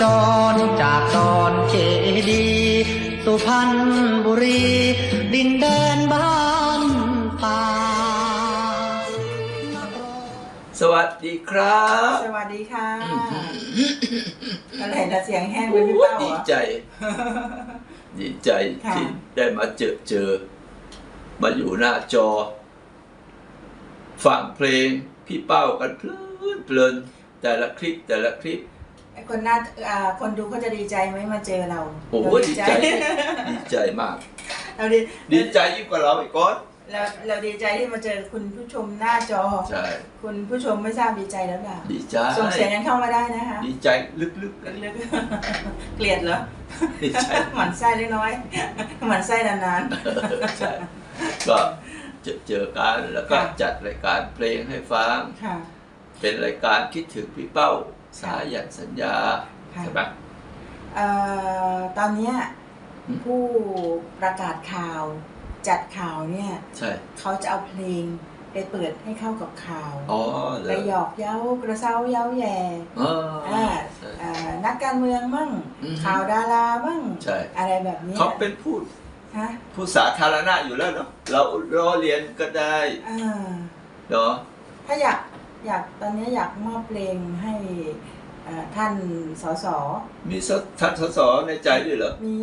ผมสัญจรจากดอนเจดีย์สุพรรณบุรี ดินแดนบ้านป่าสวัสดีครับ สวัสดีค่ะอะไรนะเสียงแห้งไปพี่โอ้ยเป้าดีเหรอใจ ดีใจค่ะ ที่ได้มาเจอเจอ มาอยู่หน้าจอ ฟังเพลงพี่เป้ากันเพลินเพลินแต่ละคลิปแต่ละคลิป ไอ้คนน่าอ่าคนดูเขาจะดีใจไหมมาเจอเราโอ้โหเราดีใจ ดีใจมาก เราดีดีใจยิ่งกว่าเราอีกก้อนเราเราดีใจที่มาเจอคุณผู้ชมหน้าจอ ใช่คุณผู้ชมไม่ทราบดีใจแล้วเปล่าดีใจส่งเสียงกันเข้ามาได้นะคะดีใจลึกลึกๆเกลียดเหรอๆดีใจ หมันไส้เล็กน้อยๆหมันไส้นานใช่ก็เจอเจอกันแล้วก็จัดรายการเพลงให้ฟัง ๆค่ะ เป็นรายการคิดถึงพี่เป้า สายันสัญญาค่ะใช่ไหมเอ่อตอนเนี้ยอืม ผู้ประกาศข่าวจัดข่าวเนี่ยใช่ เขาจะเอาเพลงไปเปิดให้เข้ากับข่าว อ๋อเหรไปอหยอกเย้ากระเซ้าเย้าแย่อ๋ออ่าใช่อ่านักการเมืองมั่ง อือฮึ ข่าวดารามั่ง ใช่อะไรแบบนี้เขาเป็นผู้ฮะผู้สาธารณะอยู่แล้วเนาะเรารอเรียนก็ได้อ่าเนาะถ้าอยาก อยากตอนนี้อยากมอบเพลงให้เอ่อท่านสส มีสท่านสสในใจด้วยเหรอ มี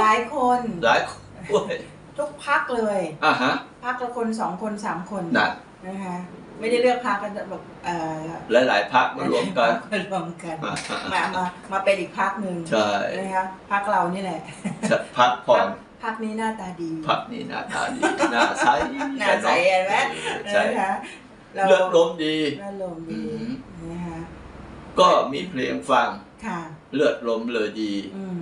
หลายคน หลายคนโอ้ยทุกพักเลยอะฮะพักละคนสองคนสามคนนั่นนะคะไม่ได้เลือกพักกันแบบเอ่อหลายๆพักมารวมกันมารวมกันมามามาเป็นอีกพักหนึ่งใช่นะคะพักเรานี่แหละพักผ่อนพักนี้หน้าตาดีพักนี่หน้าตาดีหน้าใสหน้าใสเห็นไหมใช่นะคะ เราเลือดลมดีเลือดลมดีอืมนะคะก็มีเพลงฟังค่ะเลือดลมเลยดีอืม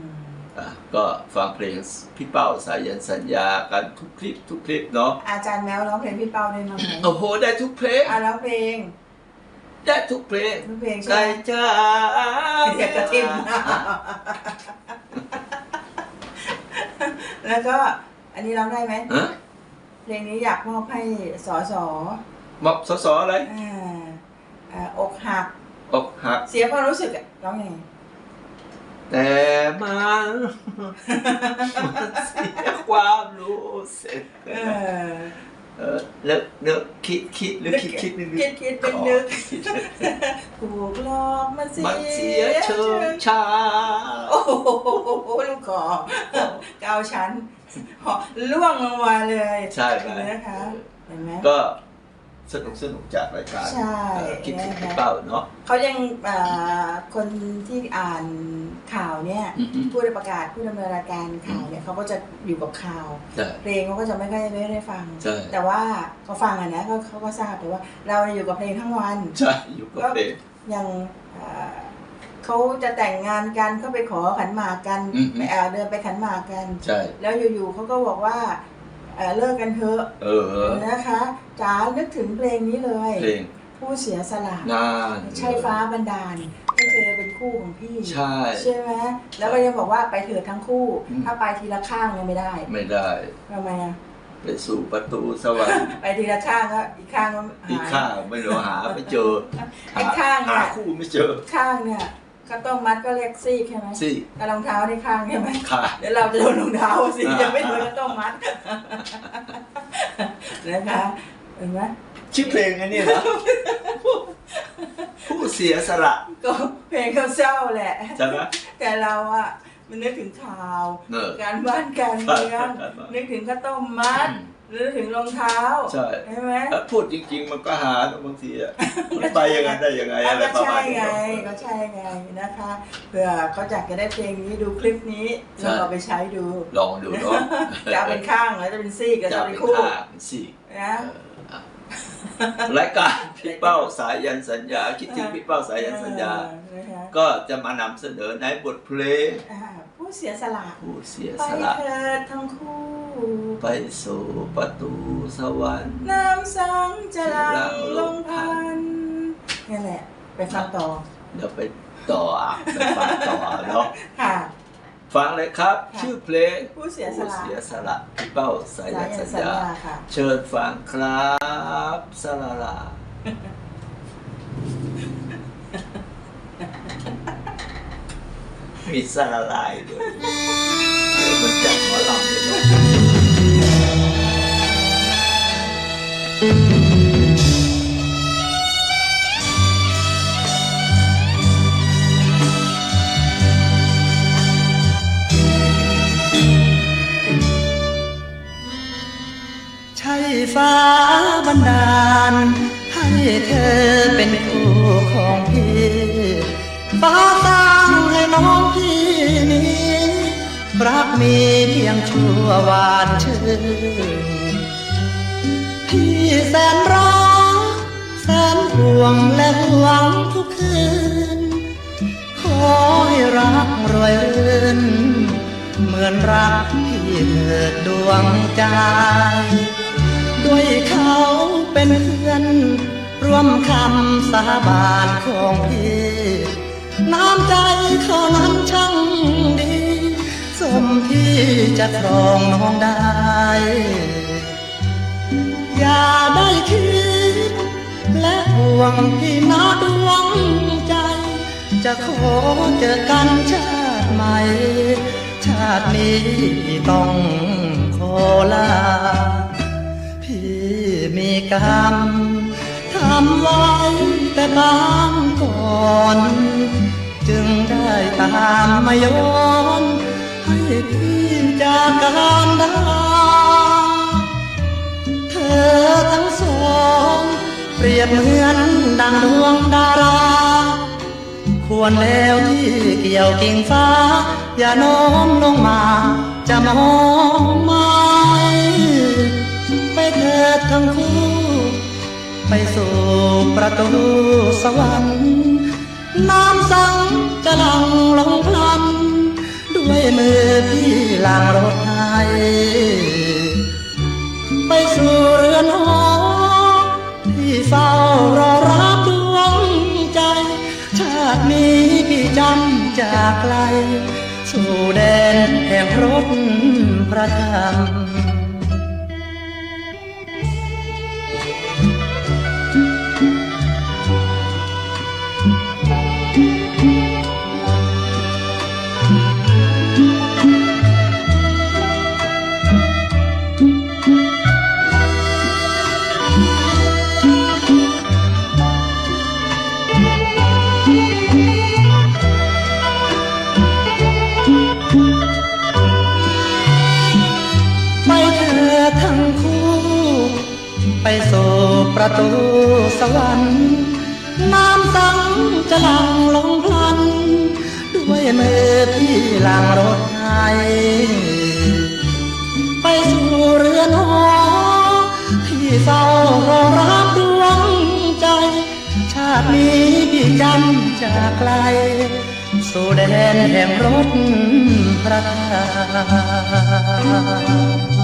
อะก็ฟังเพลงพี่เป้าสายันสัญญากันทุกคลิปทุกคลิปเนาะอาจารย์แมวร้องเพลงพี่เป้าได้มั้งไหมโอ้โหได้ทุกเพลงอ่าร้องเพลงได้ทุกเพลงร้องเพลงใช่ไก่ไหมจ้าเรียกกระทิมแล้วก็อันนี้ร้องได้ไหมฮะเพลงนี้อยากมอบให้สอสอ มอบสสอะไรอ่าอ่าอกหัก อกหัก เสียความรู้สึกอะร้องยังไงแต่มันมันเสียความรู้สึกเออเออเลิกเลิกคิดคิดหรือคิดคิดนึกคิดคิดนึกนึกถูกหลอกมันเสียมันเสียเชิงชา โอ้โหลูกคอเก้าชั้นหอล่วงลงมาเลยใช่ไหม นะคะเห็นไหมก็ สนุกสนุกจากรายการใช่เออคิดถึงนะคะพี่เป้าเนาะเขายังเอ่อคนที่อ่านข่าวเนี่ยอือฮึผู้ได้ประกาศผู้ดำเนินรายการข่าวเนี่ยเขาก็จะอยู่กับข่าวใช่เพลงเขาก็จะไม่ค่อยไม่ได้ฟังใช่แต่ว่าเขาฟังอะนะเขาเขาก็ทราบแต่ว่าเราเนี่ยอยู่กับเพลงทั้งวันใช่อยู่กับเพลงอย่างเอ่อเขาจะแต่งงานกันเขาไปขอขันหมากกันอือฮึไปเอ่อเดินไปขันหมากกันใช่แล้วอยู่ๆเขาก็บอกว่า เอ่อเลิกกันเถอะเออนะคะจ๋านึกถึงเพลงนี้เลยเพลงผู้เสียสละงานใช่ฟ้าบันดาลให้เธอเป็นคู่ของพี่ใช่ใช่ไหมแล้วก็ยังบอกว่าไปเถิดทั้งคู่อืมถ้าไปทีละข้างเนี่ยไม่ได้ ไม่ได้ทำไมอะไปสู่ประตูสวรรค์ไปทีละข้างก็อีกข้างก็หายอีกข้างไม่รู้หาไม่เจอไอ้ข้างเนี่หายคู่ไม่เจอข้างเนี่ย ก็ต้องมัดก็เรียกซีกใช่ไหมสิกับรองเท้าในข้างใช่ไหมขาดเดี๋ยวเราจะโดนรองเท้าสิอ่า ยังไม่โดนก็ต้องมัดนะคะเห็นไหมชื่อเพลงอันนี้เหรอ ผู้เสียสละก็เพลงเขาเศร้าแหละ ใช่ไหม แต่เราอะมันนึกถึงข่าว เออการบ้านการเมืองการบ้านนึกถึงข้าวต้มมัด นึกถึงรองเท้าใช่ ใช่ไหมแล้วพูดจริง ๆ มันก็หานะบางทีอะมันไปยังไงได้ยังไงอะอะไรก็ประใช่มาณนี้ไงเนก็อะใช่ไงนะคะเผื่อเขาอยากจะได้เพลงนี้ดูคลิปนี้ใช่แล้วเอาไปใช้ดูลองดูเนาะจะเอาเป็นข้างหรือจะเป็นซีกหรือจะจะเป็เป็นนคู่คู่เป็นสี่นะเอออะรายการพี่เป้าสายันสัญญา คิดถึงพี่เป้าสายันสัญญา เออนะคะก็จะมานำเสนอในบทเพลงอ่าผู้เสียสละผู้เสียไปสละ เถิดทั้งคู่ ไปสู่ประตูสวรรค์น้ำสังจะหลังลงพันนี่แหละ ไปฟังต่อ เดี๋ยวไปต่ออะไปฟังต่อเนาะค่ะ ฟังเลยครับค่ะชื่อเพลงผู้เสียสละผู้เสียสละพี่เป้าสาสายันยัสันญสัญญาญาค่ะเชิญฟังครับสลาลามีสารลายด้วยเดี๋ยวมันจัดหมอลำเลยเนาะ ฟ้าบันดาล ให้เธอเป็นคู่ของพี่ฟ้าสร้างให้น้องพี่นี้รักมีเพียงชั่ววานชื่นพี่แสนรักแสนห่วงและหวังทุกคืน ขอให้รักรวยรื่นเหมือนรักที่เถิดดวงใจ ด้วยเขาเป็นเพื่อน ร่วมคำสาบานของพี่น้ำใจเขานั้นช่างดีสมที่จะครองน้องได้ อย่าได้คิด และห่วงพี่นาดวงใจ จะขอเจอกันชาติใหม่ ชาตินี้ต้องขอลา มีกรรมทำไว้แต่บางก่อน จึงได้ตามมาย้อนให้พี่จากการดาเธอทั้งสอง เปรียบเหมือนดังดวงดารา ควรแล้วที่เกี่ยวกิ่งฟ้า อย่าโน้มลงมาจะมองไม่ เถิดทั้งคู่ ไปสู่ประตูสวรรค์ น้ำสังจะหลังลงพลัน ด้วยมือพี่ลางรถให้ไปสู่เรือนหอที่เฝ้ารอรับดวงใจ ชาตินี้พี่จำจากไกล สู่แดนแห่งรถพระธรรม สู่ประตูสวรรค์ น้ำสังจะหลังลงพลัน ด้วยมือพี่ล้างรถให้ไปสู่เรือนหอที่เฝ้ารอรับดวงใจ ชาตินี้พี่จำจากไกล สู่แดนแห่งรถพระธรรม